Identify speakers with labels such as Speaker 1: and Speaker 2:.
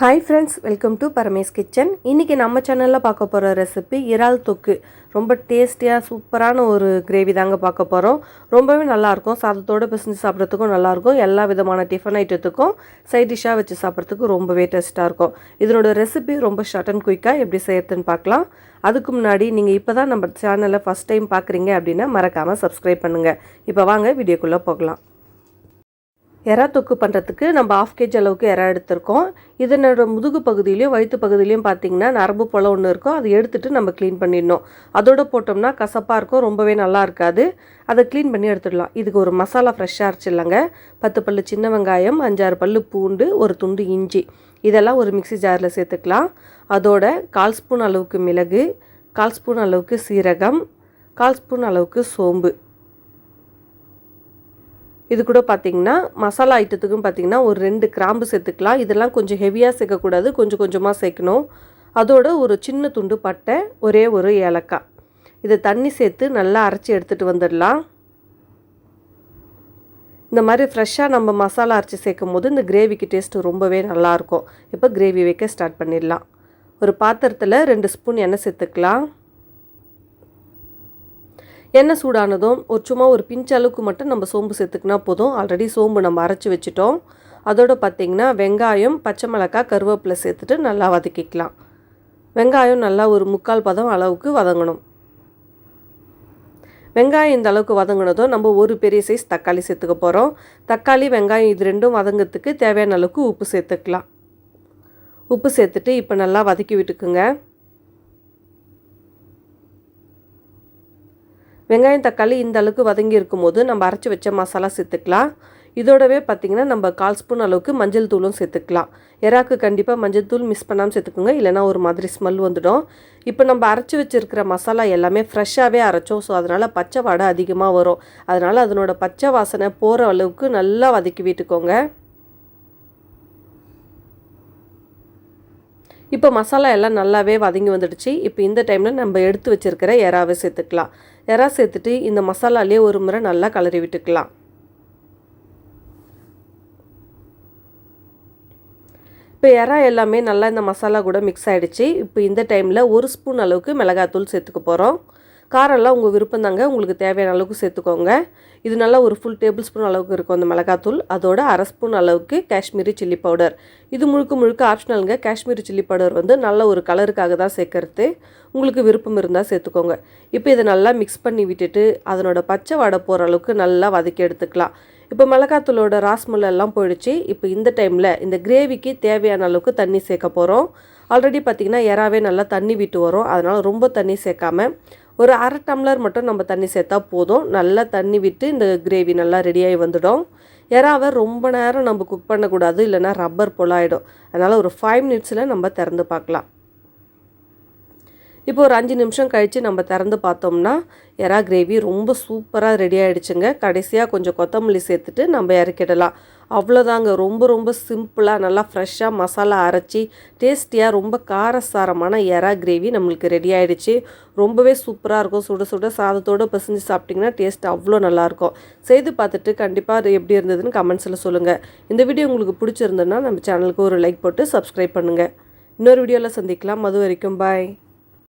Speaker 1: Hi friends welcome to Paramesh kitchen இன்றைக்கி நம்ம சேனலில் பார்க்க போகிற ரெசிபி இறால் தொக்கு. ரொம்ப டேஸ்டியாக சூப்பரான ஒரு கிரேவி தாங்க பார்க்க போகிறோம் ரொம்பவே நல்லாயிருக்கும் சாதத்தோடு பிசைஞ்சு சாப்பிட்றதுக்கும் நல்லாயிருக்கும் எல்லா விதமான டிஃபன் ஐட்டத்துக்கும் சைட் டிஷ்ஷாக வச்சு சாப்பிட்றதுக்கு ரொம்பவே டேஸ்ட்டாக இருக்கும். இதனோட ரெசிபி ரொம்ப ஷார்ட் அண்ட் குயிக்காக எப்படி செய்யறதுன்னு பார்க்கலாம். அதுக்கு முன்னாடி நீங்கள் இப்போ தான் நம்ம சேனலை ஃபஸ்ட் டைம் பார்க்குறீங்க அப்படின்னா மறக்காமல் சப்ஸ்கிரைப் பண்ணுங்கள் இப்போ வாங்க வீடியோக்குள்ளே போகலாம். எறா தொக்கு பண்ணுறதுக்கு நம்ம ஆஃப் கேஜி அளவுக்கு எறா எடுத்திருக்கோம். இதனோட முதுகு பகுதியிலையும் வயிற்று பகுதியிலையும் பார்த்தீங்கன்னா நரம்பு போல் ஒன்று இருக்கும். அதை எடுத்துகிட்டு நம்ம க்ளீன் பண்ணிடணும். அதோட போட்டோம்னா கசப்பாக இருக்கும். ரொம்பவே நல்லா இருக்காது. அதை க்ளீன் பண்ணி எடுத்துடலாம். இதுக்கு ஒரு மசாலா ஃப்ரெஷ்ஷாக அரைச்சிடலாங்க. பத்து பல்லு சின்ன வெங்காயம் அஞ்சாறு பல்லு பூண்டு ஒரு துண்டு இஞ்சி. இதெல்லாம் ஒரு மிக்சி ஜாரில் சேர்த்துக்கலாம். அதோட கால் ஸ்பூன் அளவுக்கு மிளகு கால் ஸ்பூன் அளவுக்கு சீரகம் கால் ஸ்பூன் அளவுக்கு சோம்பு. இது கூட பார்த்திங்கன்னா மசாலா ஐட்டத்துக்கும் பார்த்திங்கன்னா ஒரு ரெண்டு கிராம்பு சேர்த்துக்கலாம். இதெல்லாம் கொஞ்சம் ஹெவியாக சேர்க்கக்கூடாது. கொஞ்சம் கொஞ்சமாக சேர்க்கணும். அதோட ஒரு சின்ன துண்டு பட்டை ஒரே ஒரு ஏலக்காய். இதை தண்ணி சேர்த்து நல்லா அரைச்சி எடுத்துகிட்டு வந்துடலாம். இந்த மாதிரி ஃப்ரெஷ்ஷாக நம்ம மசாலா அரைச்சி சேர்க்கும் போது இந்த கிரேவிக்கு டேஸ்ட் ரொம்பவே நல்லாயிருக்கும் இப்போ கிரேவி வைக்க ஸ்டார்ட் பண்ணிடலாம். ஒரு பாத்திரத்தில் ரெண்டு ஸ்பூன் எண்ணெய் சேர்த்துக்கலாம். எண்ணெய் சூடானதும் ஒரு சும்மா ஒரு பிஞ்ச் அளவுக்கு மட்டும் நம்ம சோம்பு சேர்த்துக்கினா போதும். ஆல்ரெடி சோம்பு நம்ம அரைச்சி வச்சுட்டோம். அதோடு பார்த்திங்கன்னா வெங்காயம் பச்சை மிளகாய் கருவேப்பிலை சேர்த்துட்டு நல்லா வதக்கிக்கலாம். வெங்காயம் நல்லா ஒரு முக்கால் பதம் அளவுக்கு வதங்கணும். வெங்காயம் இந்த அளவுக்கு வதங்கினதும் நம்ம ஒரு பெரிய சைஸ் தக்காளி சேர்த்துக்க போகிறோம் தக்காளி வெங்காயம் இது ரெண்டும் வதங்கிறதுக்கு தேவையான அளவுக்கு உப்பு சேர்த்துக்கலாம். உப்பு சேர்த்துட்டு இப்போ நல்லா வதக்கி விட்டுக்குங்க. வெங்காயம் தக்காளி இந்த அளவுக்கு வதங்கி இருக்கும்போது நம்ம அரைச்சி வச்ச மசாலா சேர்த்துக்கலாம். இதோடவே பார்த்திங்கன்னா நம்ம கால் ஸ்பூன் அளவுக்கு மஞ்சள் தூளும் சேர்த்துக்கலாம். எறாக்கு கண்டிப்பாக மஞ்சள் தூள் மிஸ் பண்ணாமல் சேர்த்துக்கோங்க. இல்லைனா ஒரு மாதிரி ஸ்மெல் வந்துடும். இப்போ நம்ம அரைச்சி வச்சுருக்கிற மசாலா எல்லாமே ஃப்ரெஷ்ஷாகவே அரைச்சோம். ஸோ அதனால் பச்சை வாடை அதிகமாக வரும். அதனால் அதனோட பச்சை வாசனை போகிற அளவுக்கு நல்லா வதக்கி விட்டுக்கோங்க. இப்போ மசாலா எல்லாம் நல்லாவே வதங்கி வந்துடுச்சு. இப்போ இந்த டைமில் நம்ம எடுத்து வச்சுருக்கிற எறாவை சேர்த்துக்கலாம். எறா சேர்த்துட்டு இந்த மசாலாலே ஒரு முறை நல்லா கலரி விட்டுக்கலாம். இப்போ எறா எல்லாமே நல்லா இந்த மசாலா கூட மிக்ஸ் ஆகிடுச்சு இப்போ இந்த டைமில் ஒரு ஸ்பூன் அளவுக்கு மிளகாத்தூள் சேர்த்துக்க போகிறோம் காரெல்லாம் உங்கள் விருப்பம் தாங்க உங்களுக்கு தேவையான அளவுக்கு சேர்த்துக்கோங்க. இது நல்லா ஒரு ஃபுல் டேபிள் ஸ்பூன் அளவுக்கு இருக்கும் அந்த மிளகாத்தூள். அதோட அரை ஸ்பூன் அளவுக்கு காஷ்மீரி சில்லி பவுடர் இது முழுக்க முழுக்க ஆப்ஷனலுங்க காஷ்மீரி சில்லி பவுடர் வந்து நல்ல ஒரு கலருக்காக தான் சேர்க்கறது. உங்களுக்கு விருப்பம் இருந்தால் சேர்த்துக்கோங்க. இப்போ இதை நல்லா மிக்ஸ் பண்ணி விட்டுட்டு அதனோட பச்சை வடை போகிற அளவுக்கு நல்லா வதக்கி எடுத்துக்கலாம். இப்போ மிளகாத்தூளோட ராஸ்மல் எல்லாம் போயிடுச்சு. இப்போ இந்த டைமில் இந்த கிரேவிக்கு தேவையான அளவுக்கு தண்ணி சேர்க்க போகிறோம் ஆல்ரெடி பார்த்திங்கன்னா எறாவே நல்லா தண்ணி விட்டு வரும். அதனால் ரொம்ப தண்ணி சேர்க்காம ஒரு அரை டம்ளர் மட்டும் நம்ம தண்ணி சேர்த்தா போதும். நல்லா தண்ணி விட்டு இந்த கிரேவி நல்லா ரெடியாகி வந்துடும். எறாவை ரொம்ப நேரம் நம்ம குக் பண்ணக்கூடாது இல்லைனா ரப்பர் போல் ஆகிடும் அதனால் ஒரு ஃபைவ் மினிட்ஸில் நம்ம திறந்து பார்க்கலாம். இப்போ ஒரு அஞ்சு நிமிஷம் கழித்து நம்ம திறந்து பார்த்தோம்னா எறா கிரேவி ரொம்ப சூப்பராக ரெடி ஆகிடுச்சுங்க கடைசியாக கொஞ்சம் கொத்தமல்லி சேர்த்துட்டு நம்ம இறக்கிடலாம். அவ்வளோதாங்க. ரொம்ப ரொம்ப சிம்பிளாக நல்லா ஃப்ரெஷ்ஷாக மசாலா அரைச்சி டேஸ்டியாக ரொம்ப காரசாரமான எறா கிரேவி நம்மளுக்கு ரெடி ஆகிடுச்சு ரொம்பவே சூப்பராக இருக்கும். சுட சுட சாதத்தோடு பிசைஞ்சு சாப்பிட்டிங்கன்னா டேஸ்ட் அவ்வளோ நல்லாயிருக்கும். செய்து பார்த்துட்டு கண்டிப்பாக அது எப்படி இருந்ததுன்னு கமெண்ட்ஸில் சொல்லுங்கள் இந்த வீடியோ உங்களுக்கு பிடிச்சிருந்ததுன்னா நம்ம சேனலுக்கு ஒரு லைக் போட்டு சப்ஸ்கிரைப் பண்ணுங்கள் இன்னொரு வீடியோவில் சந்திக்கலாம். அது வரைக்கும் பாய்.